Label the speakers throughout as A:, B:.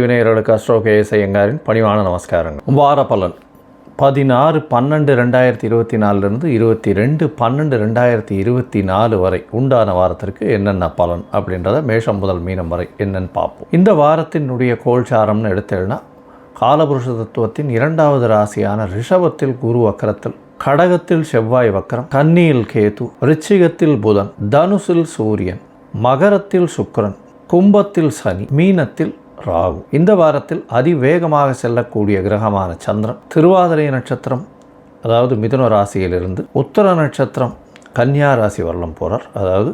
A: வினையர்களுக்கு astro KS ஐயங்காரின் பணிவான நமஸ்காரங்கள். வார பலன் பதினாறு பன்னெண்டு ரெண்டாயிரத்தி இருபத்தி நாலுலேருந்து இருபத்தி ரெண்டு பன்னெண்டு ரெண்டாயிரத்தி இருபத்தி நாலு வரை உண்டான வாரத்திற்கு என்னென்ன பலன் அப்படின்றத மேஷம் முதல் மீனம் வரை என்னன்னு பார்ப்போம். இந்த வாரத்தினுடைய கோல்சாரம்னு எடுத்தேன்னா காலபுருஷ தத்துவத்தின் இரண்டாவது ராசியான ரிஷபத்தில் குரு வக்கரத்தில் கடகத்தில் செவ்வாய் வக்கரம் கன்னியில் கேது ரிச்சிகத்தில் புதன் தனுசில் சூரியன் மகரத்தில் சுக்கரன் கும்பத்தில் சனி மீனத்தில் ராகு. இந்த வாரத்தில் அதிவேகமாக செல்லக்கூடிய கிரகமான சந்திரன் திருவாதிரை நட்சத்திரம் அதாவது மிதுன ராசியிலிருந்து உத்தர நட்சத்திரம் கன்னியா ராசி வரலம் போகிறார் அதாவது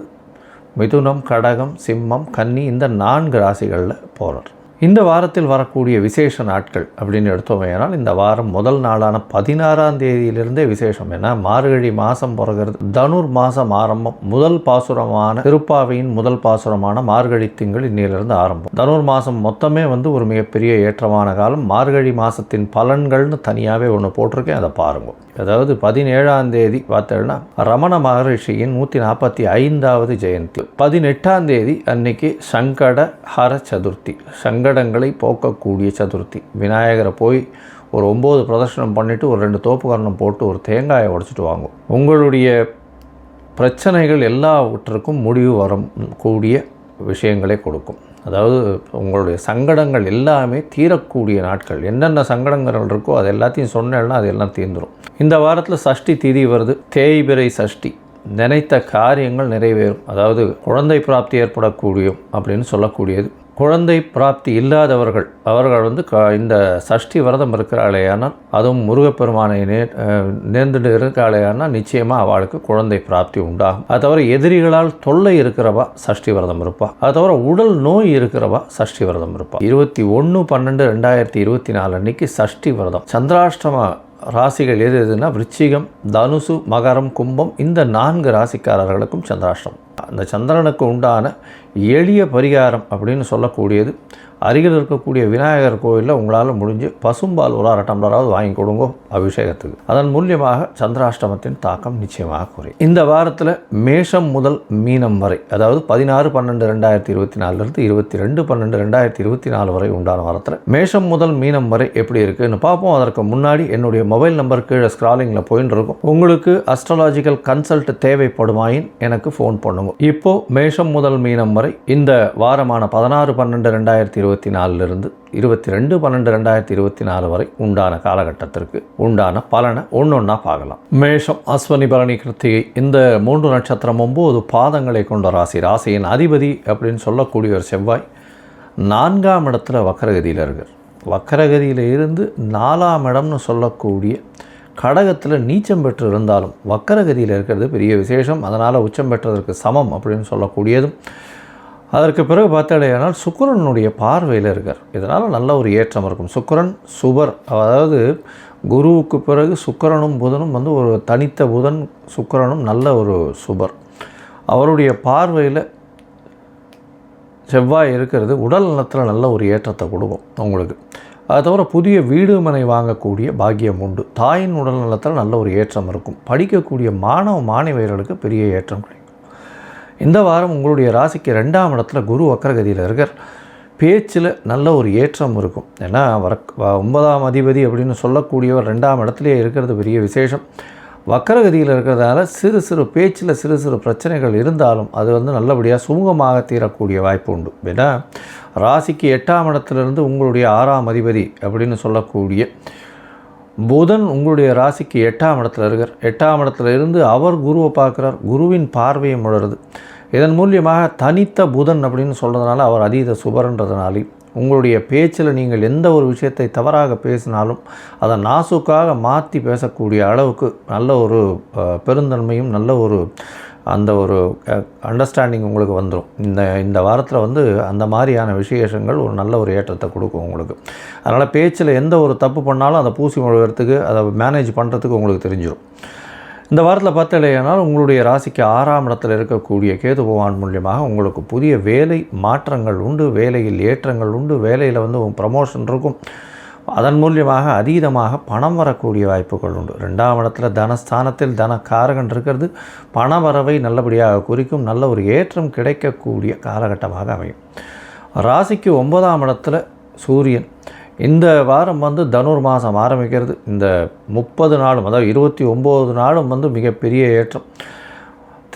A: மிதுனம் கடகம் சிம்மம் கன்னி இந்த நான்கு ராசிகளில் போகிறார் இந்த வாரத்தில் வரக்கூடிய விசேஷ நாட்கள் அப்படின்னு எடுத்தோமேனால் இந்த வாரம் முதல் நாளான பதினாறாம் தேதியிலிருந்தே விசேஷம். ஏன்னா மார்கழி மாதம் பிறகுறது தனுர் மாதம் ஆரம்பம் முதல் பாசுரமான திருப்பாவையின் முதல் பாசுரமான மார்கழி திங்கள் இன்னிலிருந்து ஆரம்பம். தனுர் மாதம் மொத்தமே வந்து ஒரு மிகப்பெரிய ஏற்றமான காலம். மார்கழி மாதத்தின் பலன்கள்னு தனியாகவே ஒன்று போட்டிருக்கேன் அதை பாருங்க. அதாவது பதினேழாம் தேதி பார்த்தோன்னா ரமண மகரிஷியின் நூற்றி நாற்பத்தி ஐந்தாவது ஜெயந்தி. பதினெட்டாம் தேதி அன்னைக்கு சங்கட ஹர சதுர்த்தி. சங்கட சங்கடங்களை போக்கக்கூடிய சதுர்த்தி. விநாயகரை போய் ஒரு ஒம்பது பிரதர்ஷனம் பண்ணிவிட்டு ஒரு ரெண்டு தோப்புக்கரணம் போட்டு ஒரு தேங்காயை உடைச்சிட்டு வாங்கும் உங்களுடைய பிரச்சனைகள் எல்லாவற்றுக்கும் முடிவு வரும் கூடிய விஷயங்களை கொடுக்கும். அதாவது உங்களுடைய சங்கடங்கள் எல்லாமே தீரக்கூடிய நாட்கள். என்னென்ன சங்கடங்கள் இருக்கோ அது எல்லாத்தையும் சொன்னேன்னா அது எல்லாம் தீர்ந்துடும் இந்த வாரத்தில் சஷ்டி திதி வருது. தேய்பிரை சஷ்டி. நினைத்த காரியங்கள் நிறைவேறும். அதாவது குழந்தை பிராப்தி ஏற்படக்கூடியும் அப்படின்னு சொல்லக்கூடியது. குழந்தை பிராப்தி இல்லாதவர்கள் அவர்கள் வந்து க இந்த சஷ்டி விரதம் இருக்கிறாளேயானால் அதுவும் முருகப்பெருமானை நே நேர்ந்துட்டு இருக்காளேயானால் நிச்சயமாக அவளுக்கு குழந்தை பிராப்தி உண்டாகும். அது தவிர எதிரிகளால் தொல்லை இருக்கிறவா சஷ்டி விரதம் இருப்பாள் அது தவிர உடல் நோய் இருக்கிறவா சஷ்டி விரதம் இருப்பாள் இருபத்தி ஒன்று பன்னெண்டு ரெண்டாயிரத்தி இருபத்தி நாலு அன்னைக்கு சஷ்டி விரதம். சந்திராஷ்டம ராசிகள் எது எதுனா விருச்சிகம் தனுசு மகரம் கும்பம் இந்த நான்கு ராசிக்காரர்களுக்கும் சந்திராஷ்டம் அந்த சந்திரனுக்கு உண்டான எளிய பரிகாரம் அப்படின்னு சொல்லக்கூடியது அருகில் இருக்கக்கூடிய விநாயகர் கோயிலில் உங்களால் முடிஞ்சு பசும்பால் ஒரு அரை டம்ளராவது வாங்கி கொடுங்க அபிஷேகத்துக்கு. அதன் மூலியமாக சந்திராஷ்டமத்தின் தாக்கம் நிச்சயமாக குறையும். இந்த வாரத்தில் மேஷம் முதல் மீனம் வரை அதாவது பதினாறு பன்னெண்டு ரெண்டாயிரத்தி இருபத்தி நாலுலேருந்து இருபத்தி ரெண்டு பன்னெண்டு ரெண்டாயிரத்தி இருபத்தி நாலு வரை உண்டான வாரத்தில் மேஷம் முதல் மீனம் வரை எப்படி இருக்குன்னு பார்ப்போம். அதற்கு முன்னாடி என்னுடைய மொபைல் நம்பர் கீழே ஸ்க்ராலிங்கில் போயின்னு இருக்கும். உங்களுக்கு அஸ்ட்ராலாஜிக்கல் கன்சல்ட் தேவைப்படுமாயின் எனக்கு ஃபோன் பண்ணுங்க. இப்போது மேஷம் முதல் மீனம் வரை இந்த வாரமான பதினாறு பன்னெண்டு ரெண்டாயிரத்தி இருபத்தி நாலுலேருந்து இருபத்தி ரெண்டு பன்னெண்டு ரெண்டாயிரத்தி இருபத்தி நாலு வரை உண்டான காலகட்டத்திற்கு உண்டான பலனை ஒன்று ஒன்றா பார்க்கலாம். மேஷம் அஸ்வனி பரணி கிருத்திகை இந்த மூன்று நட்சத்திரம் ஒம்பது பாதங்களை கொண்ட ராசி. ராசியின் அதிபதி அப்படின்னு சொல்லக்கூடிய ஒரு செவ்வாய் நான்காம் இடத்துல வக்கரகதியில் இருக்கார். வக்கரகதியில் இருந்து நாலாம் இடம்னு சொல்லக்கூடிய கடகத்தில் நீச்சம் பெற்று இருந்தாலும் வக்கரகதியில் இருக்கிறது பெரிய விசேஷம். அதனால் உச்சம் பெற்றதற்கு சமம் அப்படின்னு சொல்லக்கூடியதும் அதற்கு பிறகு பார்த்தாலேயானால் சுக்கரனுடைய பார்வையில் இருக்கார். இதனால் நல்ல ஒரு ஏற்றம் இருக்கும். சுக்கரன் சுபர் அதாவது குருவுக்கு பிறகு சுக்கரனும் புதனும் வந்து ஒரு தனித்த புதன் சுக்கரனும் நல்ல ஒரு சுபர். அவருடைய பார்வையில் செவ்வாய் இருக்கிறது. உடல் நலத்தில் நல்ல ஒரு ஏற்றத்தை கொடுக்கும் உங்களுக்கு. அது தவிர புதிய வீடு மனை வாங்கக்கூடிய பாக்கியம் உண்டு. தாயின் உடல் நலத்தில் நல்ல ஒரு ஏற்றம் இருக்கும். படிக்கக்கூடிய மாணவ மாணவியர்களுக்கு பெரிய ஏற்றம் கிடைக்கும். இந்த வாரம் உங்களுடைய ராசிக்கு ரெண்டாம் இடத்துல குரு வக்கரகதியில் இருக்கார். பேச்சில் நல்ல ஒரு ஏற்றம் இருக்கும். ஏன்னா வர ஒன்பதாம் அதிபதி அப்படின்னு சொல்லக்கூடியவர் ரெண்டாம் இடத்துலையே இருக்கிறது பெரிய விசேஷம். வக்கரகதியில் இருக்கிறதால சிறு சிறு பேச்சில் சிறு சிறு பிரச்சனைகள் இருந்தாலும் அது வந்து நல்லபடியாக சுமூகமாக தீரக்கூடிய வாய்ப்பு உண்டு. ஏன்னா ராசிக்கு எட்டாம் இடத்துலேருந்து உங்களுடைய ஆறாம் அதிபதி அப்படின்னு சொல்லக்கூடிய புதன் உங்களுடைய ராசிக்கு எட்டாம் இடத்துல இருக்கார். எட்டாம் இடத்துல இருந்து அவர் குருவை பார்க்குறார். குருவின் பார்வையை முழருது இதன் மூலியமாக தனித்த புதன் அப்படின்னு சொல்கிறதுனால அவர் அதீத சுபர்ன்றதுனாலே உங்களுடைய பேச்சில் நீங்கள் எந்த ஒரு விஷயத்தை தவறாக பேசினாலும் அதை நாசுக்காக மாற்றி பேசக்கூடிய அளவுக்கு நல்ல ஒரு பெருந்தன்மையும் நல்ல ஒரு அந்த ஒரு அண்டர்ஸ்டாண்டிங் உங்களுக்கு வந்துடும் இந்த இந்த வாரத்தில் வந்து அந்த மாதிரியான விசேஷங்கள் ஒரு நல்ல ஒரு ஏற்றத்தை கொடுக்கும் உங்களுக்கு. அதனால் பேச்சில் எந்த ஒரு தப்பு பண்ணாலும் அதை பூசி முழுகிறதுக்கு அதை மேனேஜ் பண்ணுறதுக்கு உங்களுக்கு தெரிஞ்சிடும் இந்த வாரத்தில் பார்த்தலையானால் உங்களுடைய ராசிக்கு ஆறாம் இடத்தில் இருக்கக்கூடிய கேது பகவான் மூலியமாக உங்களுக்கு புதிய வேலை மாற்றங்கள் உண்டு வேலையில் ஏற்றங்கள் உண்டு வேலையில் வந்து ப்ரமோஷன் இருக்கும். அதன் மூலியமாக அதீதமாக பணம் வரக்கூடிய வாய்ப்புகள் உண்டு. ரெண்டாம் இடத்துல தனஸ்தானத்தில் தன காரகன் இருக்கிறது. பண வரவை நல்லபடியாக குறிக்கும் நல்ல ஒரு ஏற்றம் கிடைக்கக்கூடிய காலகட்டமாக அமையும். ராசிக்கு ஒன்பதாம் இடத்துல சூரியன் இந்த வாரம் வந்து தனுர் மாதம் ஆரம்பிக்கிறது. இந்த முப்பது நாளும் அதாவது இருபத்தி ஒம்பது நாளும் வந்து மிகப்பெரிய ஏற்றம்.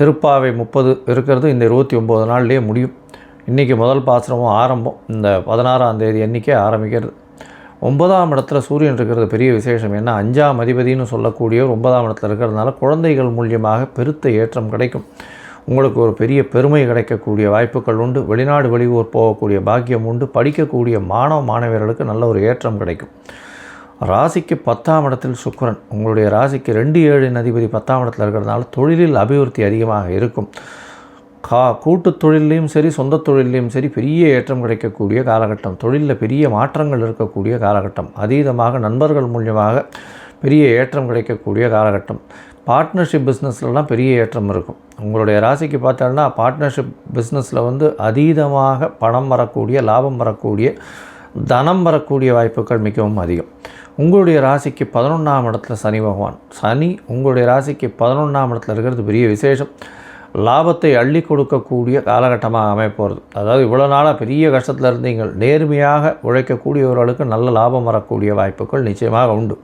A: திருப்பாவை முப்பது இருக்கிறது இந்த இருபத்தி ஒம்பது நாள்லேயே முடியும். இன்றைக்கி முதல் பாசனமும் ஆரம்பம். இந்த பதினாறாம் தேதி அன்றைக்கே ஆரம்பிக்கிறது. ஒன்பதாம் இடத்துல சூரியன் இருக்கிறது பெரிய விசேஷம். என்ன அஞ்சாம் அதிபதினு சொல்லக்கூடியவர் ஒன்பதாம் இடத்துல இருக்கிறதுனால குழந்தைகள் மூலியமாக பெருத்த ஏற்றம் கிடைக்கும். உங்களுக்கு ஒரு பெரிய பெருமை கிடைக்கக்கூடிய வாய்ப்புகள் உண்டு. வெளிநாடு வெளியூர் போகக்கூடிய பாக்கியம் உண்டு. படிக்கக்கூடிய மாணவ மாணவியர்களுக்கு நல்ல ஒரு ஏற்றம் கிடைக்கும். ராசிக்கு பத்தாம் இடத்தில் சுக்கரன். உங்களுடைய ராசிக்கு ரெண்டு ஏழு அதிபதி பத்தாம் இடத்தில் இருக்கிறதுனால தொழிலில் அபிவிருத்தி அதிகமாக இருக்கும். கா கூட்டு தொழிலையும் சரி சொந்த தொழிலையும் சரி பெரிய ஏற்றம் கிடைக்கக்கூடிய காலகட்டம். தொழிலில் பெரிய மாற்றங்கள் இருக்கக்கூடிய காலகட்டம். அதீதமாக நண்பர்கள் மூலியமாக பெரிய ஏற்றம் கிடைக்கக்கூடிய காலகட்டம். பார்ட்னர்ஷிப் பிஸ்னஸ்லலாம் பெரிய ஏற்றம் இருக்கும். உங்களுடைய ராசிக்கு பார்த்தோம்னா பார்ட்னர்ஷிப் பிஸ்னஸில் வந்து அதீதமாக பணம் வரக்கூடிய லாபம் வரக்கூடிய தனம் வரக்கூடிய வாய்ப்புகள் மிகவும் அதிகம். உங்களுடைய ராசிக்கு பதினொன்றாம் இடத்துல சனி பகவான். சனி உங்களுடைய ராசிக்கு பதினொன்றாம் இடத்துல இருக்கிறது பெரிய விசேஷம். லாபத்தை அள்ளி கொடுக்கக்கூடிய காலகட்டமாக அமைப்போகிறது அதாவது இவ்வளோ நாளாக பெரிய கஷ்டத்தில் இருந்தீங்கள். நேர்மையாக உழைக்கக்கூடியவர்களுக்கு நல்ல லாபம் வரக்கூடிய வாய்ப்புகள் நிச்சயமாக உண்டு.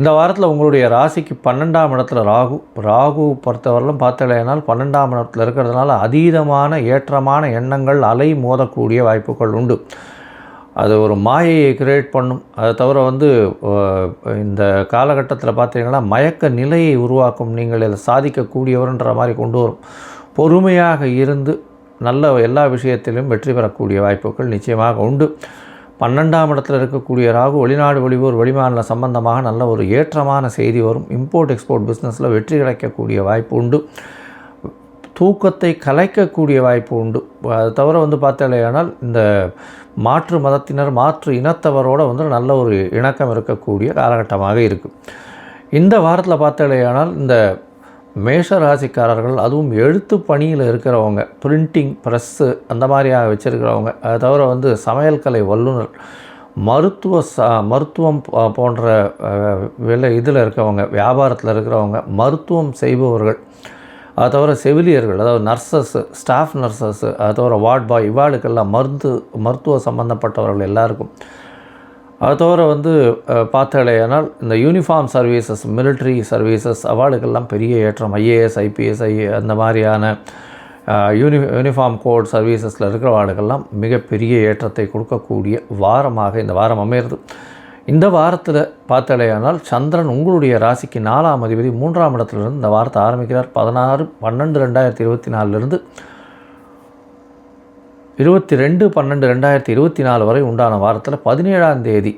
A: இந்த வாரத்தில் உங்களுடைய ராசிக்கு பன்னெண்டாம் இடத்துல ராகு ராகு பொறுத்தவரையிலும் பார்த்தலையானால் பன்னெண்டாம் இடத்துல இருக்கிறதுனால அதீதமான ஏற்றமான எண்ணங்கள் அலை மோதக்கூடிய வாய்ப்புகள் உண்டு. அது ஒரு மாயையை கிரியேட் பண்ணும். அதை தவிர வந்து இந்த காலகட்டத்தில் பார்த்தீங்கன்னா மயக்க நிலையை உருவாக்கும் நீங்கள் இதை சாதிக்கக்கூடியவர்ன்ற மாதிரி கொண்டு வரும். பொறுமையாக இருந்து நல்ல எல்லா விஷயத்திலும் வெற்றி பெறக்கூடிய வாய்ப்புகள் நிச்சயமாக உண்டு. பன்னெண்டாம் இடத்துல இருக்கக்கூடிய ராகு வெளிநாடு வெளியூர் வெளிமாநில சம்பந்தமாக நல்ல ஒரு ஏற்றமான செய்தி வரும். இம்போர்ட் எக்ஸ்போர்ட் பிஸ்னஸில் வெற்றி கிடைக்கக்கூடிய வாய்ப்பு உண்டு. தூக்கத்தை கலைக்கக்கூடிய வாய்ப்பு உண்டு. அது தவிர வந்து பார்த்தாலேயானால் இந்த மாற்று மதத்தினர் மாற்று இனத்தவரோடு வந்து நல்ல ஒரு இணக்கம் இருக்கக்கூடிய காலகட்டமாக இருக்குது இந்த வாரத்தில் பார்த்தாலேயானால் இந்த மேஷ ராசிக்காரர்கள் அதுவும் எழுத்து பணியில் இருக்கிறவங்க பிரிண்டிங் ப்ரெஸ்ஸு அந்த மாதிரியாக வச்சுருக்கிறவங்க. அது தவிர வந்து சமையல் கலை வல்லுநர் மருத்துவ ச மருத்துவம் போன்ற விலை இதில் இருக்கிறவங்க வியாபாரத்தில் இருக்கிறவங்க மருத்துவம் செய்பவர்கள். அதை தவிர செவிலியர்கள் அதாவது நர்சஸ்ஸு ஸ்டாஃப் நர்சஸ்ஸு அதை தவிர வார்ட் பாய் இவாளுக்கெல்லாம் மருந்து மருத்துவ சம்மந்தப்பட்டவர்கள் எல்லாருக்கும். அதை தவிர வந்து பார்த்தாலேயானால் இந்த யூனிஃபார்ம் சர்வீசஸ் மிலிட்ரி சர்வீசஸ் அவார்டுகள்லாம் பெரிய ஏற்றம். ஐஏஎஸ் ஐபிஎஸ் ஐஏ அந்த மாதிரியான யூனி யூனிஃபார்ம் கோட் சர்வீசஸில் இருக்கிற வார்டுகள்லாம் மிகப்பெரிய ஏற்றத்தை கொடுக்கக்கூடிய வாரமாக இந்த வாரம் அமையிறது. இந்த வாரத்தில் பார்த்தாலேயானால் சந்திரன் உங்களுடைய ராசிக்கு நாலாம் அதிபதி மூன்றாம் இடத்துலேருந்து இந்த வாரத்தை ஆரம்பிக்கிறார். பதினாறு பன்னெண்டு ரெண்டாயிரத்தி இருபத்தி நாலுலேருந்து இருபத்தி ரெண்டு பன்னெண்டு ரெண்டாயிரத்தி இருபத்தி நாலு வரை உண்டான வாரத்தில் பதினேழாம் தேதி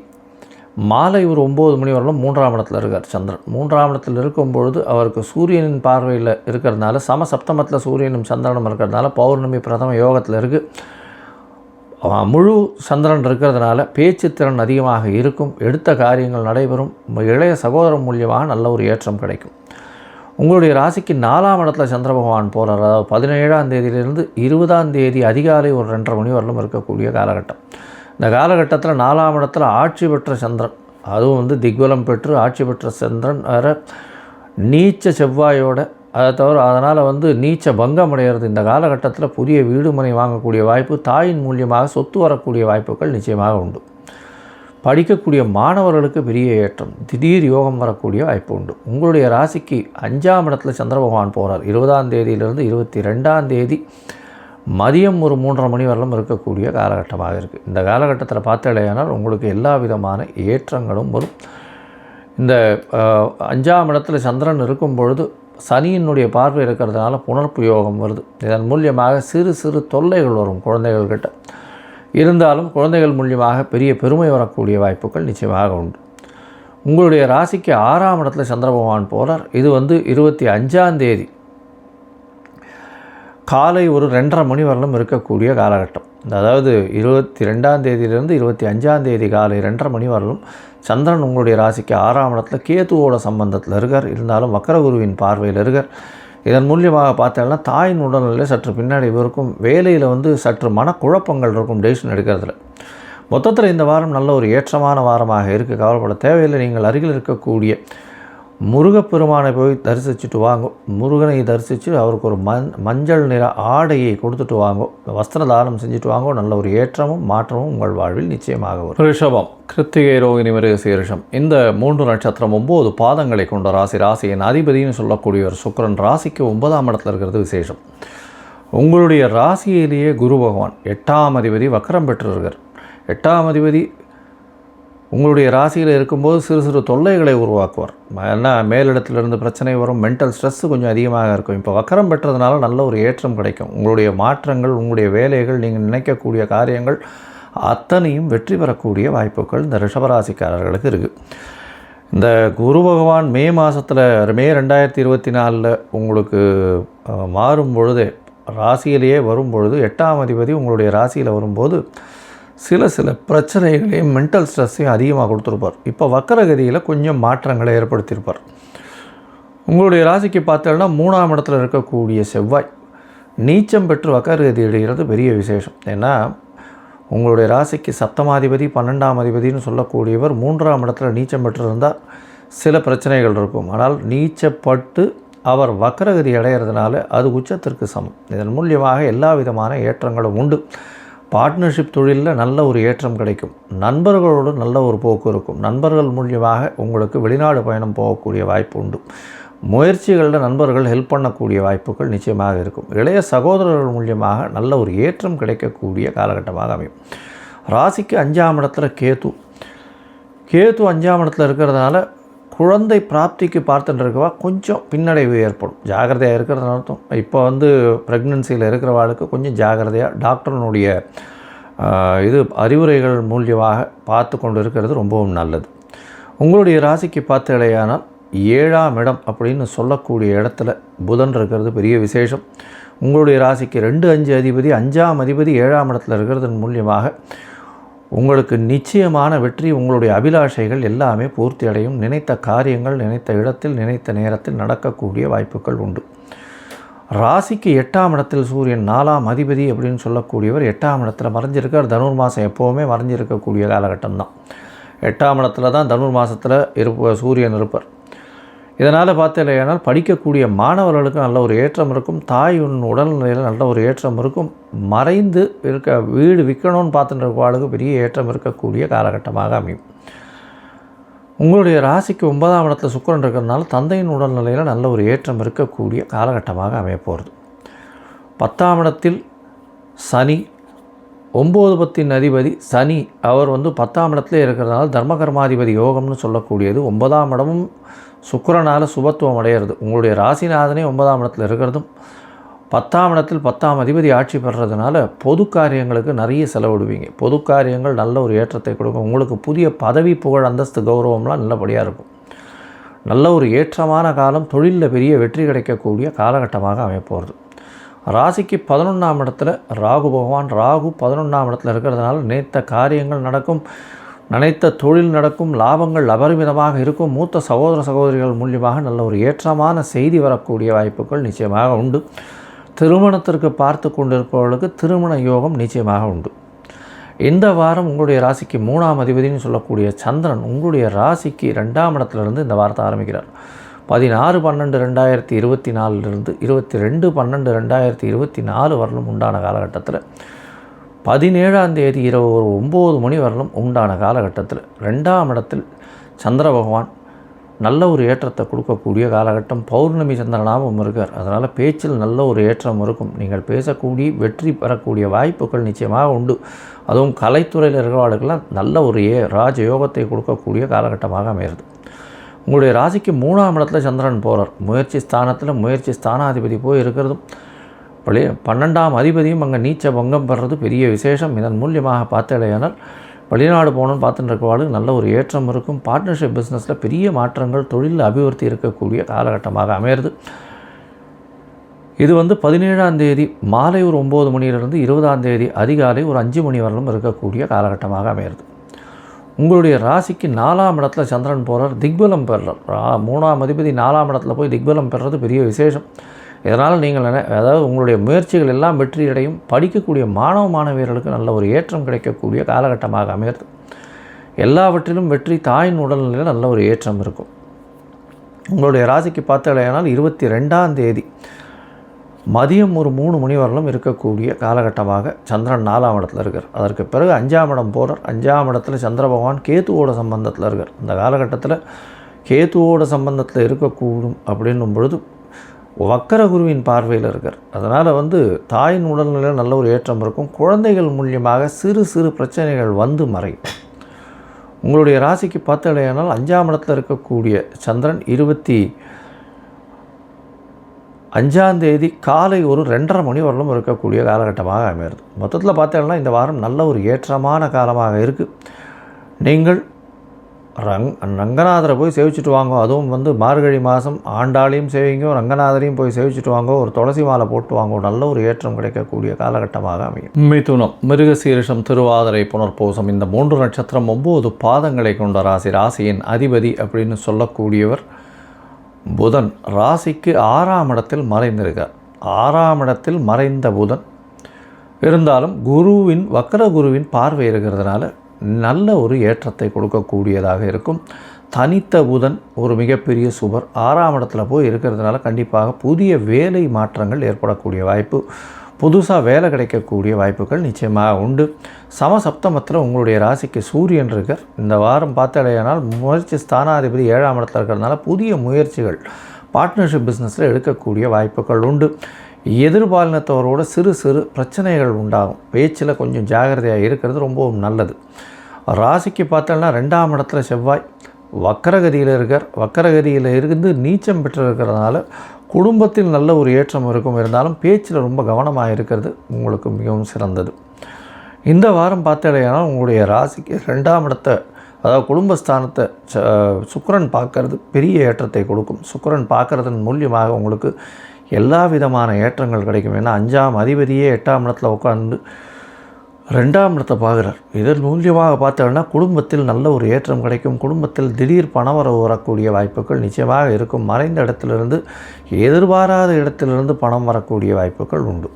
A: மாலை ஒரு ஒம்பது மணி வரலும் மூன்றாம் இடத்துல இருக்கார் சந்திரன். மூன்றாம் இடத்தில் இருக்கும் பொழுது அவருக்கு சூரியனின் பார்வையில் இருக்கிறதுனால சம சப்தமத்தில் சூரியனும் சந்திரனும் இருக்கிறதுனால பௌர்ணமி பிரதம யோகத்தில் இருக்குது முழு சந்திரன் இருக்கிறதுனால பேச்சு திறன் அதிகமாக இருக்கும். எடுத்த காரியங்கள் நடைபெறும். இளைய சகோதரம் மூலியமாக நல்ல ஒரு ஏற்றம் கிடைக்கும். உங்களுடைய ராசிக்கு நாலாம் இடத்துல சந்திர பகவான் போகிறார் அதாவது பதினேழாம் தேதியிலிருந்து இருபதாம் தேதி அதிகாலை ஒரு ரெண்டரை மணி வரலும் இருக்கக்கூடிய காலகட்டம். இந்த காலகட்டத்தில் நாலாம் இடத்துல ஆட்சி பெற்ற சந்திரன் அதுவும் வந்து திக்வலம் பெற்று ஆட்சி பெற்ற சந்திரன் வேறு நீச்ச செவ்வாயோட அதை தவிர அதனால் வந்து நீச்ச பங்கம் அடைகிறது இந்த காலகட்டத்தில் புதிய வீடுமனை வாங்கக்கூடிய வாய்ப்பு தாயின் மூலியமாக சொத்து வரக்கூடிய வாய்ப்புகள் நிச்சயமாக உண்டு. படிக்கக்கூடிய மாணவர்களுக்கு பெரிய ஏற்றம். திடீர் யோகம் வரக்கூடிய வாய்ப்பு உண்டு. உங்களுடைய ராசிக்கு அஞ்சாம் இடத்துல சந்திர பகவான் போகிறார் இருபதாம் தேதியிலிருந்து இருபத்தி ரெண்டாம் தேதி மதியம் ஒரு மூன்றரை மணி வரலும் இருக்கக்கூடிய காலகட்டமாக இருக்குது இந்த காலகட்டத்தில் பார்த்தாலேயானால் உங்களுக்கு எல்லா விதமான ஏற்றங்களும் வரும். இந்த அஞ்சாம் இடத்துல சந்திரன் இருக்கும் பொழுது சனியினுடைய பார்வை இருக்கிறதுனால புனர்ப்பு யோகம் வருது. இதன் மூலியமாக சிறு சிறு தொல்லைகள் வரும் குழந்தைகள்கிட்ட. இருந்தாலும் குழந்தைகள் மூலியமாக பெரிய பெருமை வரக்கூடிய வாய்ப்புகள் நிச்சயமாக உண்டு. உங்களுடைய ராசிக்கு ஆறாம் இடத்துல சந்திர பகவான் போகிறார் இது வந்து இருபத்தி அஞ்சாம் தேதி. காலை ஒரு ரெண்டரை மணி வரலும் இருக்கக்கூடிய காலகட்டம். அதாவது இருபத்தி ரெண்டாம் தேதியிலிருந்து இருபத்தி அஞ்சாம் தேதி காலை ரெண்டரை மணி வரலும் சந்திரன் உங்களுடைய ராசிக்கு ஆறாம் இடத்துல கேத்துவோட சம்பந்தத்தில் இருக்கார். இருந்தாலும் வக்கரகுருவின் பார்வையில் இருக்கார். இதன் மூலியமாக பார்த்தோம்னா தாயின் உடல்நிலை சற்று பின்னாடி இருக்கும். வேலையில் வந்து சற்று மனக்குழப்பங்கள் இருக்கும் டெசிஷன் எடுக்கிறதுல. மொத்தத்தில் இந்த வாரம் நல்ல ஒரு ஏற்றமான வாரமாக இருக்குது கவலைப்பட தேவையில்லை. நீங்கள் அருகில் இருக்கக்கூடிய முருகப்பெருமானை போய் தரிசிச்சுட்டு வாங்க. முருகனை தரிசித்து அவருக்கு ஒரு மண் மஞ்சள் நிற ஆடையை கொடுத்துட்டு வாங்கோ. வஸ்திர தானம் செஞ்சுட்டு வாங்கோ. நல்ல ஒரு ஏற்றமும் மாற்றமும் உங்கள் வாழ்வில் நிச்சயமாக வரும். ரிஷபம் கிருத்திகை ரோகிணி மிருக சீரிஷம். இந்த மூன்று நட்சத்திரம் ஒம்பது பாதங்களை கொண்ட ராசி. ராசியின் அதிபதினு சொல்லக்கூடிய ஒரு சுக்கிரன் ராசிக்கு ஒன்பதாம் இடத்துல இருக்கிறது விசேஷம். உங்களுடைய ராசியிலேயே குரு பகவான் எட்டாம் அதிபதி வக்கரம் பெற்றிருக்கார் எட்டாம் அதிபதி உங்களுடைய ராசியில் இருக்கும்போது சிறு சிறு தொல்லைகளை உருவாக்குவார். ஏன்னா மேலிடத்திலிருந்து பிரச்சனை வரும் மென்டல் ஸ்ட்ரெஸ்ஸு கொஞ்சம் அதிகமாக இருக்கும். இப்போ வக்கரம் பெற்றதுனால நல்ல ஒரு ஏற்றம் கிடைக்கும். உங்களுடைய மாற்றங்கள் உங்களுடைய வேலைகள் நீங்கள் நினைக்கக்கூடிய காரியங்கள் அத்தனையும் வெற்றி பெறக்கூடிய வாய்ப்புகள் இந்த ரிஷபராசிக்காரர்களுக்கு இருக்குது இந்த குரு பகவான் மே மாதத்தில் மே ரெண்டாயிரத்தி இருபத்தி நாலில் உங்களுக்கு மாறும் பொழுது ராசியிலேயே வரும் பொழுது எட்டாம் அதிபதி உங்களுடைய ராசியில் வரும்போது சில சில பிரச்சனைகளையும் மென்டல் ஸ்ட்ரெஸ்ஸையும் அதிகமாக கொடுத்துருப்பார். இப்போ வக்கரகதியில் கொஞ்சம் மாற்றங்களை ஏற்படுத்தியிருப்பார். உங்களுடைய ராசிக்கு பார்த்தோம்னா மூணாம் இடத்துல இருக்கக்கூடிய செவ்வாய் நீச்சம் பெற்று வக்கரகதி அடைகிறது பெரிய விசேஷம். ஏன்னா உங்களுடைய ராசிக்கு சப்தமாதிபதி பன்னெண்டாம் அதிபதினு சொல்லக்கூடியவர் மூன்றாம் இடத்துல நீச்சம் பெற்றிருந்தால் சில பிரச்சனைகள் இருக்கும். ஆனால் நீச்சப்பட்டு அவர் வக்கரகதி அடைகிறதுனால அது உச்சத்திற்கு சமம். இதன் மூலியமாக எல்லா விதமான ஏற்றங்களும் உண்டு. பார்ட்னர்ஷிப் தொழிலில் நல்ல ஒரு ஏற்றம் கிடைக்கும். நண்பர்களோடு நல்ல ஒரு போக்கு இருக்கும். நண்பர்கள் மூலியமாக உங்களுக்கு வெளிநாடு பயணம் போகக்கூடிய வாய்ப்பு உண்டு. முயற்சிகளில் நண்பர்கள் ஹெல்ப் பண்ணக்கூடிய வாய்ப்புகள் நிச்சயமாக இருக்கும். இளைய சகோதரர்கள் மூலியமாக நல்ல ஒரு ஏற்றம் கிடைக்கக்கூடிய காலகட்டமாக அமையும். ராசிக்கு அஞ்சாம் இடத்துல கேது. கேது அஞ்சாம் இடத்துல இருக்கிறதுனால குழந்தை பிராப்திக்கு பார்த்துட்டுருக்கவா கொஞ்சம் பின்னடைவு ஏற்படும். ஜாகிரதையாக இருக்கிறது அர்த்தம். இப்போ வந்து ப்ரெக்னென்சியில் இருக்கிறவாளுக்கு கொஞ்சம் ஜாகிரதையாக டாக்டர்னுடைய இது அறிவுரைகள் மூலியமாக பார்த்து கொண்டு இருக்கிறது ரொம்பவும் நல்லது. உங்களுடைய ராசிக்கு பார்த்து இடையானால் ஏழாம் இடம் அப்படின்னு சொல்லக்கூடிய இடத்துல புதன் இருக்கிறது பெரிய விசேஷம். உங்களுடைய ராசிக்கு ரெண்டு அஞ்சு அதிபதி அஞ்சாம் அதிபதி ஏழாம் இடத்துல இருக்கிறதன் மூலியமாக உங்களுக்கு நிச்சயமான வெற்றி உங்களுடைய அபிலாஷைகள் எல்லாமே பூர்த்தி அடையும். நினைத்த காரியங்கள் நினைத்த இடத்தில் நினைத்த நேரத்தில் நடக்கக்கூடிய வாய்ப்புகள் உண்டு. ராசிக்கு எட்டாம் இடத்தில் சூரியன் நாலாம் அதிபதி அப்படின்னு சொல்லக்கூடியவர் எட்டாம் இடத்துல மறைஞ்சிருக்கார். தனுர் மாதம் எப்போவுமே மறைஞ்சிருக்கக்கூடிய காலகட்டம் தான். எட்டாம் இடத்துல தான் தனுர் மாதத்தில் இருப்ப சூரியன் இருப்பார். இதனால் பார்த்தீங்கன்னா படிக்கக்கூடிய மாணவர்களுக்கு நல்ல ஒரு ஏற்றம் இருக்கும். தாய் உன் உடல்நிலையில் நல்ல ஒரு ஏற்றம் இருக்கும். மறைந்து இருக்க வீடு விற்கணும்னு பார்த்துட்டு வாழ்க்கை பெரிய ஏற்றம் இருக்கக்கூடிய காலகட்டமாக அமையும். உங்களுடைய ராசிக்கு ஒன்பதாம் இடத்துல சுக்கிரன் இருக்கிறதுனால தந்தையின் உடல்நிலையில் நல்ல ஒரு ஏற்றம் இருக்கக்கூடிய காலகட்டமாக அமையப்போகிறது பத்தாம் இடத்தில் சனி ஒம்பது பத்தின் அதிபதி சனி. அவர் வந்து பத்தாம் இடத்துல இருக்கிறதுனால தர்மகர்மாதிபதி யோகம்னு சொல்லக்கூடியது. ஒன்பதாம் இடமும் சுக்கரனால் சுபத்துவம் அடையிறது. உங்களுடைய ராசிநாதனே ஒன்பதாம் இடத்துல இருக்கிறதும் பத்தாம் இடத்தில் பத்தாம் அதிபதி ஆட்சி பெறுறதுனால பொது காரியங்களுக்கு நிறைய செலவிடுவீங்க. பொது காரியங்கள் நல்ல ஒரு ஏற்றத்தை கொடுக்கும். உங்களுக்கு புதிய பதவி புகழ் அந்தஸ்து கௌரவம்லாம் நல்லபடியாக இருக்கும். நல்ல ஒரு ஏற்றமான காலம் தொழிலில் பெரிய வெற்றி கிடைக்கக்கூடிய காலகட்டமாக அமைப்போகிறது ராசிக்கு பதினொன்றாம் இடத்துல ராகு பகவான். ராகு பதினொன்றாம் இடத்துல இருக்கிறதுனால நினைத்த காரியங்கள் நடக்கும். நினைத்த தொழில் நடக்கும். லாபங்கள் அபரிமிதமாக இருக்கும். மூத்த சகோதர சகோதரிகள் மூலியமாக நல்ல ஒரு ஏற்றமான செய்தி வரக்கூடிய வாய்ப்புகள் நிச்சயமாக உண்டு. திருமணத்திற்கு பார்த்து கொண்டிருப்பவர்களுக்கு திருமண யோகம் நிச்சயமாக உண்டு. இந்த வாரம் உங்களுடைய ராசிக்கு மூணாம் அதிபதினு சொல்லக்கூடிய சந்திரன் உங்களுடைய ராசிக்கு ரெண்டாம் இடத்துலேருந்து இந்த வாரத்தை ஆரம்பிக்கிறார். பதினாறு பன்னெண்டு ரெண்டாயிரத்தி இருபத்தி நாலுலேருந்து இருபத்தி ரெண்டு பன்னெண்டு ரெண்டாயிரத்தி இருபத்தி நாலு வரலும் உண்டான காலகட்டத்தில் பதினேழாம் தேதி இரவு ஒரு ஒம்பது மணி வரலும் உண்டான காலகட்டத்தில் ரெண்டாம் இடத்தில் சந்திர பகவான் நல்ல ஒரு ஏற்றத்தை கொடுக்கக்கூடிய காலகட்டம். பௌர்ணமி சந்திரனாகவும் இருக்கார். அதனால் பேச்சில் நல்ல ஒரு ஏற்றம் இருக்கும். நீங்கள் பேசக்கூடிய வெற்றி பெறக்கூடிய வாய்ப்புகள் நிச்சயமாக உண்டு. அதுவும் கலைத்துறையில் இருக்கிறவர்களுக்கெல்லாம் நல்ல ஒரு ஏ ராஜயோகத்தை கொடுக்கக்கூடிய காலகட்டமாக அமையிறது உங்களுடைய ராசிக்கு மூணாம் இடத்துல சந்திரன் போகிறார் முயற்சி ஸ்தானத்தில் முயற்சி ஸ்தானாதிபதி போய் இருக்கிறதும் பழைய பன்னெண்டாம் அதிபதியும் அங்கே நீச்ச பங்கம் பெறுறது பெரிய விசேஷம். இதன் மூலியமாக பார்த்தடையானால் வெளிநாடு போகணும்னு பார்த்துட்டு இருக்கவாளுக்கு நல்ல ஒரு ஏற்றம் இருக்கும். பார்ட்னர்ஷிப் பிஸ்னஸில் பெரிய மாற்றங்கள் தொழிலில் அபிவிருத்தி இருக்கக்கூடிய காலகட்டமாக அமையிறது. இது வந்து பதினேழாம் தேதி மாலை ஒரு ஒம்பது மணியிலிருந்து இருபதாம் தேதி அதிகாலை ஒரு அஞ்சு மணி வரலும் இருக்கக்கூடிய காலகட்டமாக அமையிறது. உங்களுடைய ராசிக்கு நாலாம் இடத்துல சந்திரன் போகிறார் திக்பலம் பெறுறார். ரா மூணாம் அதிபதி நாலாம் இடத்துல போய் திக்பலம் பெறுறது பெரிய விசேஷம். இதனால் நீங்கள் என்ன அதாவது உங்களுடைய முயற்சிகள் எல்லாம் வெற்றியடையும். படிக்கக்கூடிய மாணவ மாணவியர்களுக்கு நல்ல ஒரு ஏற்றம் கிடைக்கக்கூடிய காலகட்டமாக அமையிறது எல்லாவற்றிலும் வெற்றி தாயின் உடல்நிலையில் நல்ல ஒரு ஏற்றம் இருக்கும். உங்களுடைய ராசிக்கு பார்த்தாலேயானால் இருபத்தி ரெண்டாம் தேதி மதியம் ஒரு மூணு மணி வரலும் இருக்கக்கூடிய காலகட்டமாக சந்திரன் நாலாம் இடத்துல இருக்கார். அதற்கு பிறகு அஞ்சாம் இடம் போகிறார் அஞ்சாம் இடத்துல சந்திர பகவான் கேத்துவோட சம்பந்தத்தில் இருக்கார். இந்த காலகட்டத்தில் கேத்துவோட சம்பந்தத்தில் இருக்கக்கூடும் அப்படின்னும் பொழுது வக்கர குருவின் பார்வையில் இருக்கார். அதனால் வந்து தாயின் உடல்நிலையில் நல்ல ஒரு ஏற்றம் இருக்கும். குழந்தைகள் மூலியமாக சிறு சிறு பிரச்சனைகள் வந்து மறையும். உங்களுடைய ராசிக்கு பார்த்தாலேயானால் அஞ்சாம் இடத்தில் இருக்கக்கூடிய சந்திரன் இருபத்தி அஞ்சாந்தேதி காலை ஒரு ரெண்டரை மணி வரலும் இருக்கக்கூடிய காலகட்டமாக அமையிறது மொத்தத்தில் பார்த்தீங்கன்னா இந்த வாரம் நல்ல ஒரு ஏற்றமான காலமாக இருக்குது நீங்கள் ரங் ரங்கநாதரை போய் சேவிச்சுட்டு வாங்கோ. அதுவும் வந்து மார்கழி மாதம் ஆண்டாளையும் சேவிங்கோ ரங்கநாதரையும் போய் சேவிச்சுட்டு வாங்கோ. ஒரு துளசி மாலை போட்டு வாங்கோ. நல்ல ஒரு ஏற்றம் கிடைக்கக்கூடிய காலகட்டமாக அமையும். மிதுனம் மிருகசீரிஷம் திருவாதிரை புனர்பூசம் இந்த மூன்று நட்சத்திரம் ஒம்பது பாதங்களை கொண்ட ராசி. ராசியின் அதிபதி அப்படின்னு சொல்லக்கூடியவர் புதன் ராசிக்கு ஆறாம் இடத்தில் மறைந்திருக்கார் ஆறாம் இடத்தில் மறைந்த புதன். இருந்தாலும் குருவின் வக்கர குருவின் பார்வை இருக்கிறதுனால நல்ல ஒரு ஏற்றத்தை கொடுக்கக்கூடியதாக இருக்கும். தனித்த புதன் ஒரு மிகப்பெரிய சுவர் ஆறாம் இடத்துல போய் இருக்கிறதுனால கண்டிப்பாக புதிய வேலை மாற்றங்கள் ஏற்படக்கூடிய வாய்ப்பு புதுசாக வேலை கிடைக்கக்கூடிய வாய்ப்புகள் நிச்சயமாக உண்டு. சமசப்தமத்தில் உங்களுடைய ராசிக்கு சூரியன் இருக்கார். இந்த வாரம் பார்த்தாலேயானால் முயற்சி ஸ்தானாதிபதி ஏழாம் இடத்துல இருக்கிறதுனால புதிய முயற்சிகள் பார்ட்னர்ஷிப் பிஸ்னஸில் எடுக்கக்கூடிய வாய்ப்புகள் உண்டு. எதிர்பாலினத்தவரோட சிறு சிறு பிரச்சனைகள் உண்டாகும். பேச்சில் கொஞ்சம் ஜாகிரதையாக இருக்கிறது ரொம்பவும் நல்லது. ராசிக்கு பார்த்தோம்னா ரெண்டாம் இடத்துல செவ்வாய் வக்கரகதியில் இருக்கார். வக்கரகதியில் இருந்து நீச்சம் பெற்றிருக்கிறதுனால குடும்பத்தில் நல்ல ஒரு ஏற்றம் இருக்கும். இருந்தாலும் பேச்சில் ரொம்ப கவனமாக இருக்கிறது உங்களுக்கு மிகவும் சிறந்தது. இந்த வாரம் பார்த்தடையானால் உங்களுடைய ராசிக்கு ரெண்டாம் இடத்தை அதாவது குடும்பஸ்தானத்தை சுக்கரன் பார்க்கறது பெரிய ஏற்றத்தை கொடுக்கும். சுக்கரன் பார்க்கறதன் மூலியமாக உங்களுக்கு எல்லா விதமான ஏற்றங்கள் கிடைக்கும். ஏன்னா அஞ்சாம் அதிபதியே எட்டாம் இடத்துல உட்காந்து ரெண்டாம் இடத்தை பார்க்குறார். இதன் மூலியமாக பார்த்தோம்னா குடும்பத்தில் நல்ல ஒரு ஏற்றம் கிடைக்கும். குடும்பத்தில் திடீர் பணவரவு வரக்கூடிய வாய்ப்புகள் நிச்சயமாக இருக்கும். மறைந்த இடத்திலிருந்து எதிர்பாராத இடத்திலிருந்து பணம் வரக்கூடிய வாய்ப்புகள் உண்டு.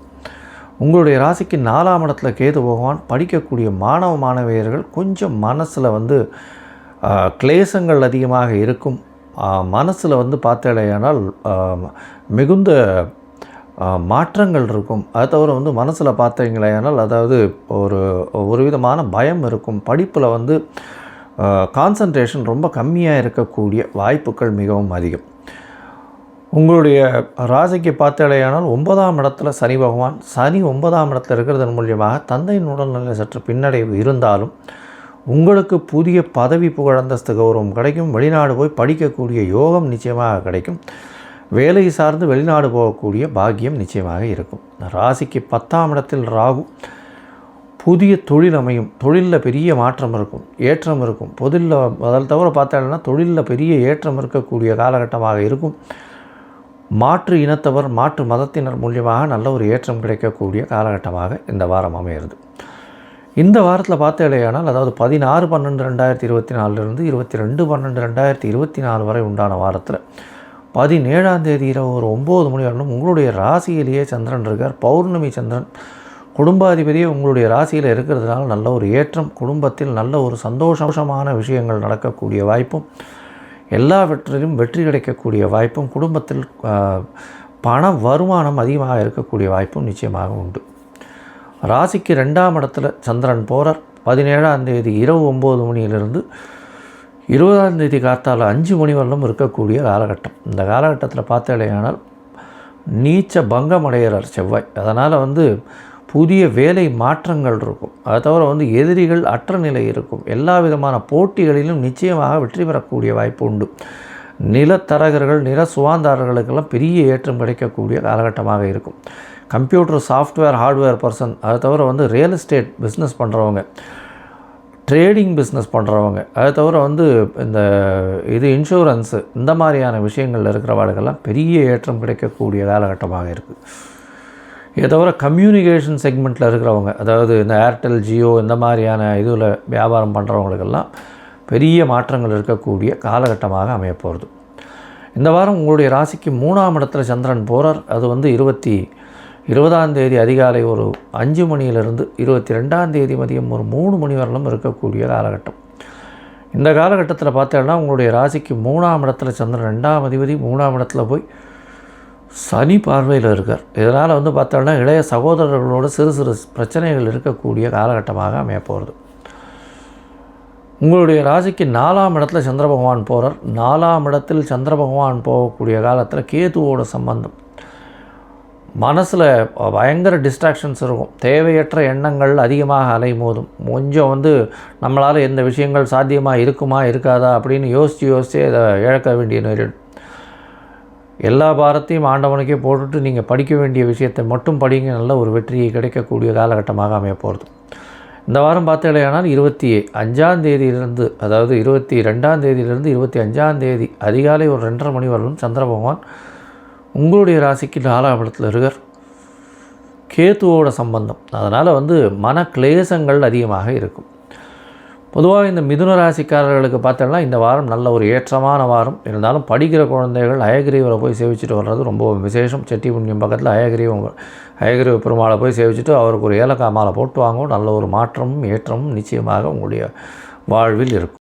A: உங்களுடைய ராசிக்கு நாலாம் இடத்துல கேது பகவான் படிக்கக்கூடிய மாணவ மாணவியர்கள் கொஞ்சம் மனசில் வந்து கிளேசங்கள் அதிகமாக இருக்கும். மனசில் வந்து பார்த்தேடையானால் மிகுந்த மாற்றங்கள் இருக்கும். அதை தவிர வந்து மனசில் பார்த்தீங்களேனால் அதாவது ஒரு ஒரு விதமான பயம் இருக்கும். படிப்பில் வந்து கான்சன்ட்ரேஷன் ரொம்ப கம்மியாக இருக்கக்கூடிய வாய்ப்புகள் மிகவும் அதிகம். உங்களுடைய ராசிக்கு பார்த்தாலேயானால் ஒன்பதாம் இடத்துல சனி பகவான் சனி ஒன்பதாம் இடத்துல இருக்கிறதன் மூலியமாக தந்தையின் உடல்நிலை சற்று பின்னடைவு இருந்தாலும் உங்களுக்கு புதிய பதவி புகழந்தஸ்து கௌரவம் கிடைக்கும். வெளிநாடு போய் படிக்கக்கூடிய யோகம் நிச்சயமாக கிடைக்கும். வேலை சார்ந்து வெளிநாடு போகக்கூடிய பாக்கியம் நிச்சயமாக இருக்கும். ராசிக்கு பத்தாம் இடத்தில் ராகு புதிய தொழில் அமையும். தொழிலில் பெரிய மாற்றம் இருக்கும். ஏற்றம் இருக்கும். பொதில் அதில் தவிர பார்த்தாங்கன்னா தொழிலில் பெரிய ஏற்றம் இருக்கக்கூடிய காலகட்டமாக இருக்கும். மாற்று இனத்தவர் மாற்று மதத்தினர் மூலியமாக நல்ல ஒரு ஏற்றம் கிடைக்கக்கூடிய காலகட்டமாக இந்த வாரம் அமையிறது. இந்த வாரத்தில் பார்த்தேலையானால் அதாவது பதினாறு பன்னெண்டு ரெண்டாயிரத்தி இருபத்தி நாலுலேருந்து இருபத்தி ரெண்டு பன்னெண்டு ரெண்டாயிரத்தி இருபத்தி நாலு வரை உண்டான வாரத்தில் பதினேழாம் தேதி இரவு ஒரு ஒம்பது மணி வரணும் உங்களுடைய ராசியிலேயே சந்திரன் இருக்கார். பௌர்ணமி சந்திரன் குடும்பாதிபதியே உங்களுடைய ராசியில் இருக்கிறதுனால நல்ல ஒரு ஏற்றம் குடும்பத்தில் நல்ல ஒரு சந்தோஷமான விஷயங்கள் நடக்கக்கூடிய வாய்ப்பும் எல்லாவற்றிலும் வெற்றி கிடைக்கக்கூடிய வாய்ப்பும் குடும்பத்தில் பண வருமானம் அதிகமாக இருக்கக்கூடிய வாய்ப்பும் நிச்சயமாக உண்டு. ராசிக்கு ரெண்டாம் இடத்துல சந்திரன் போகிறார் பதினேழாம் தேதி இரவு ஒம்பது மணியிலிருந்து இருபதாம் தேதி காத்தால் அஞ்சு மணி வரலும் இருக்கக்கூடிய காலகட்டம். இந்த காலகட்டத்தில் பார்த்தாலேயானால் நீச்ச பங்கம் அடைகிறார் செவ்வாய். அதனால் வந்து புதிய வேலை மாற்றங்கள் இருக்கும். அதை தவிர வந்து எதிரிகள் அற்ற நிலை இருக்கும். எல்லா விதமான போட்டிகளிலும் நிச்சயமாக வெற்றி பெறக்கூடிய வாய்ப்பு உண்டு. நிலத்தரகர்கள் நில சுவாந்தாரர்களுக்கெல்லாம் பெரிய ஏற்றம் கிடைக்கக்கூடிய காலகட்டமாக இருக்கும். கம்ப்யூட்டர் சாஃப்ட்வேர் ஹார்ட்வேர் பர்சன் அதை தவிர வந்து ரியல் எஸ்டேட் பிஸ்னஸ் பண்ணுறவங்க ட்ரேடிங் பிஸ்னஸ் பண்ணுறவங்க அதை தவிர வந்து இந்த இது இன்சூரன்ஸு இந்த மாதிரியான விஷயங்களில் இருக்கிறவாளுக்கெல்லாம் பெரிய ஏற்றம் கிடைக்கக்கூடிய காலகட்டமாக இருக்குது இதை தவிர கம்யூனிகேஷன் செக்மெண்ட்டில் இருக்கிறவங்க அதாவது இந்த ஏர்டெல் ஜியோ இந்த மாதிரியான இதில் வியாபாரம் பண்ணுறவங்களுக்கெல்லாம் பெரிய மாற்றங்கள் இருக்கக்கூடிய காலகட்டமாக அமையப்போகிறது இந்த வாரம் உங்களுடைய ராசிக்கு மூணாம் இடத்துல சந்திரன் போகிறார் அது வந்து இருபத்தி இருபதாம் தேதி அதிகாலை ஒரு அஞ்சு மணியிலிருந்து இருபத்தி ரெண்டாம் தேதி மதியம் ஒரு மூணு மணி வரலும் இருக்கக்கூடிய காலகட்டம். இந்த காலகட்டத்தில் பார்த்தோன்னா உங்களுடைய ராசிக்கு மூணாம் இடத்துல சந்திரன் ரெண்டாம் அதிபதி மூணாம் இடத்துல போய் சனி பார்வையில் இருக்கார். இதனால் வந்து பார்த்தோன்னா இளைய சகோதரர்களோட சிறு சிறு பிரச்சனைகள் இருக்கக்கூடிய காலகட்டமாக அமைய போகிறது உங்களுடைய ராசிக்கு நாலாம் இடத்துல சந்திர பகவான் போகிறார் நாலாம் இடத்தில் சந்திர பகவான் போகக்கூடிய காலத்தில் கேதுவோட சம்பந்தம் மனசில் பயங்கர டிஸ்ட்ராக்ஷன்ஸ் இருக்கும். தேவையற்ற எண்ணங்கள் அதிகமாக அலைமோதும். கொஞ்சம் வந்து நம்மளால் எந்த விஷயங்கள் சாத்தியமாக இருக்குமா இருக்காதா அப்படின்னு யோசித்து யோசித்து அதை இழக்க வேண்டிய நேரிடும் எல்லா பாரத்தையும் ஆண்டவனுக்கே போட்டுட்டு நீங்கள் படிக்க வேண்டிய விஷயத்தை மட்டும் படிங்க. நல்ல ஒரு வெற்றியை கிடைக்கக்கூடிய காலகட்டமாக அமைய போகிறது இந்த வாரம் பார்த்தீங்கன்னா இருபத்தி அஞ்சாம் தேதியிலிருந்து அதாவது இருபத்தி ரெண்டாம் தேதியிலிருந்து இருபத்தி அஞ்சாம் தேதி அதிகாலை ஒரு ரெண்டரை மணி வரலும் சந்திர பகவான் உங்களுடைய ராசிக்கு நாலாம் இருக்கார். கேத்துவோட சம்பந்தம். அதனால் வந்து மன கிளேசங்கள் அதிகமாக இருக்கும். பொதுவாக இந்த மிதுன ராசிக்காரர்களுக்கு பார்த்தோம்னா இந்த வாரம் நல்ல ஒரு ஏற்றமான வாரம். இருந்தாலும் படிக்கிற குழந்தைகள் அயகிரீவரை போய் சேவிச்சுட்டு வர்றது ரொம்ப விசேஷம். செட்டி புண்ணியம் பக்கத்தில் அயகிரிவம் அயகிரீவ பெருமாளை போய் சேவிச்சுட்டு அவருக்கு ஒரு ஏலக்காய் மாலை போட்டு வாங்கும் நல்ல ஒரு மாற்றமும் ஏற்றமும் நிச்சயமாக உங்களுடைய வாழ்வில் இருக்கும்.